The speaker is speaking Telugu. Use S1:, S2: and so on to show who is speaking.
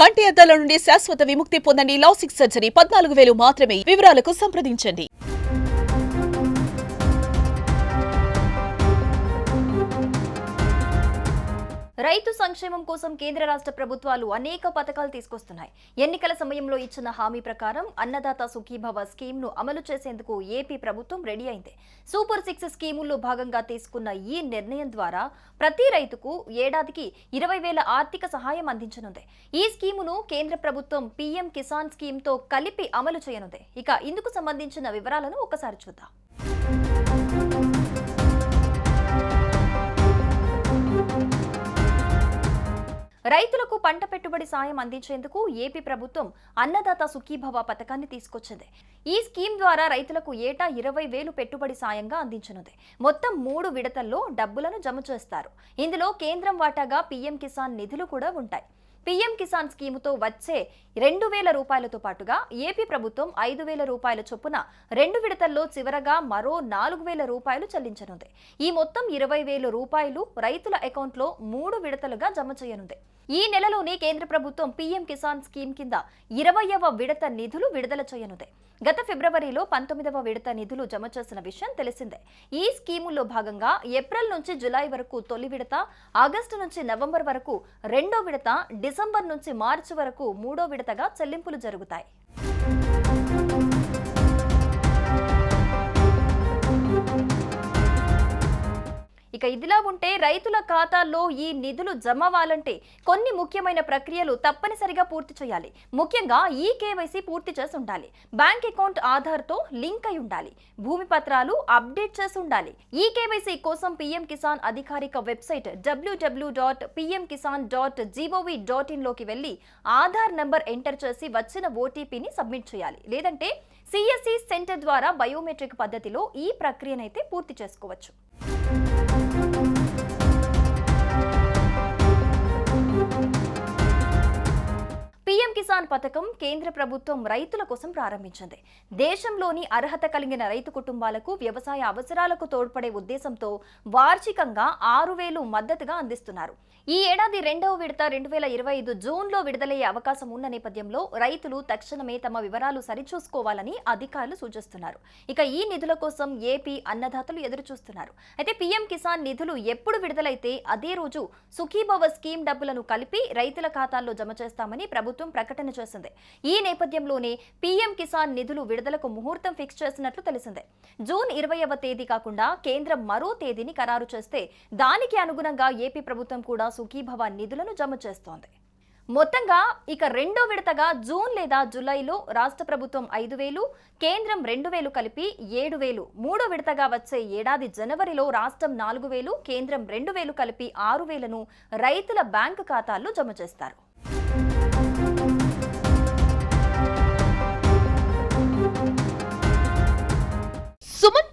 S1: కంటి అద్దాల నుండి శాశ్వత విముక్తి పొందండి లాసిక్ సర్జరీ. పద్నాలుగు వేలు మాత్రమే వివరాలకు సంప్రదించండి.
S2: రైతు సంక్షేమం కోసం కేంద్ర రాష్ట్ర ప్రభుత్వాలు అనేక పథకాలు తీసుకొస్తున్నాయి. ఎన్నికల సమయంలో ఇచ్చిన హామీ ప్రకారం అన్నదాత సుఖీభవ స్కీమ్ను అమలు చేసేందుకు ఏపీ ప్రభుత్వం రెడీ అయింది. సూపర్ సిక్స్ స్కీముల్లో భాగంగా తీసుకున్న ఈ నిర్ణయం ద్వారా ప్రతి రైతుకు ఏడాదికి ఇరవై వేల ఆర్థిక సహాయం అందించనుంది. ఈ స్కీమును కేంద్ర ప్రభుత్వం పీఎం కిసాన్ స్కీమ్తో కలిపి అమలు చేయనుంది. ఇక ఇందుకు సంబంధించిన వివరాలను ఒకసారి చూద్దాం. రైతులకు పంట పెట్టుబడి సాయం అందించేందుకు ఏపీ ప్రభుత్వం అన్నదాత సుఖీభవ పథకాన్ని తీసుకొచ్చింది. ఈ స్కీమ్ ద్వారా రైతులకు ఏటా ఇరవై వేలు పెట్టుబడి సాయంగా అందించనుంది. మొత్తం మూడు విడతల్లో డబ్బులను జమ చేస్తారు. ఇందులో కేంద్రం వాటాగా పీఎం కిసాన్ నిధులు కూడా ఉంటాయి. పీఎం కిసాన్ స్కీముతో వచ్చే రెండు వేల రూపాయలతో పాటుగా ఏపీ ప్రభుత్వం ఐదు వేల రూపాయల చొప్పున రెండు విడతల్లో చివరగా మరో నాలుగు వేల రూపాయలు చెల్లించనుంది. ఈ మొత్తం ఇరవై వేల రూపాయలు రైతుల అకౌంట్లో మూడు విడతలుగా జమ చేయనుంది. ఈ నెలలోనే కేంద్ర ప్రభుత్వం పీఎం కిసాన్ స్కీమ్ కింద ఇరవయవ విడత నిధులు విడుదల చేయనుంది. గత ఫిబ్రవరిలో పంతొమ్మిదవ విడత నిధులు జమ చేసిన విషయం తెలిసిందే. ఈ స్కీముల్లో భాగంగా ఏప్రిల్ నుంచి జులై వరకు తొలి విడత ఆగస్టు నుంచి నవంబర్ వరకు రెండో విడత డిసెంబర్ డిసెంబర్ నుంచి మార్చి వరకు మూడో విడతగా చెల్లింపులు జరుగుతాయి. ఇక ఇదిలా ఉంటే రైతుల ఖాతాల్లో ఈ నిధులు జమ అవ్వాలంటే కొన్ని ముఖ్యమైన ప్రక్రియలు తప్పనిసరిగా పూర్తి చేయాలి. ముఖ్యంగా ఈ కేవైసీ పూర్తి చేసి ఉండాలి. బ్యాంక్ అకౌంట్ ఆధార్తో లింక్ అయి ఉండాలి. భూమి పత్రాలు అప్డేట్ చేసి ఉండాలి. ఈ కేవైసీ కోసం పీఎం కిసాన్ అధికారిక website WWW dot PM Kisan dot GOV dot ఇన్లోకి వెళ్ళి ఆధార్ నెంబర్ ఎంటర్ చేసి వచ్చిన ఓటీపీని సబ్మిట్ చేయాలి. లేదంటే సిఎస్సి సెంటర్ ద్వారా బయోమెట్రిక్ పద్ధతిలో ఈ ప్రక్రియనైతే పూర్తి చేసుకోవచ్చు. పీఎం కిసాన్ పథకం కేంద్ర ప్రభుత్వం రైతుల కోసం ప్రారంభించింది. దేశంలోని అర్హత కలిగిన రైతు కుటుంబాలకు వ్యవసాయ అవసరాలకు తోడ్పడే ఉద్దేశంతో వార్షికంగా ఆరు వేలు మద్దతుగా అందిస్తున్నారు. ఈ ఏడాది రెండవ విడత రెండు వేల ఇరవై ఐదు జూన్లో విడుదలయ్యే అవకాశం ఉన్న నేపథ్యంలో రైతులు తక్షణమే తమ వివరాలు సరిచూసుకోవాలని అధికారులు సూచిస్తున్నారు. ఇక ఈ నిధుల కోసం ఏపీ అన్నదాతలు ఎదురుచూస్తున్నారు. అయితే పీఎం కిసాన్ నిధులు ఎప్పుడు విడుదలైతే అదే రోజు సుఖీభవ స్కీమ్ డబ్బులను కలిపి రైతుల ఖాతాల్లో జమ చేస్తామని ప్రభుత్వం ప్రకటన చేసింది. ఈ నేపథ్యంలోనే పీఎం కిసాన్ నిధులు విడుదలకు ముహూర్తం ఫిక్స్ చేసినట్లు తెలిసిందే. జూన్ ఇరవైవ తేదీ కాకుండా కేంద్రం మరో తేదీని ఖరారు చేస్తే దానికి అనుగుణంగా ఏపీ ప్రభుత్వం కూడా సుఖీభవ నిధులను జమ చేస్తోంది. మొత్తంగా ఇక రెండో విడతగా జూన్ లేదా జూలైలో రాష్ట్ర ప్రభుత్వం ఐదు వేలు కేంద్రం రెండు వేలు కలిపి ఏడు వేలు మూడో విడతగా వచ్చే ఏడాది జనవరిలో రాష్ట్రం నాలుగు వేలు కేంద్రం రెండు వేలు కలిపి ఆరు వేలను రైతుల బ్యాంకు ఖాతాల్లో జమ చేస్తారు.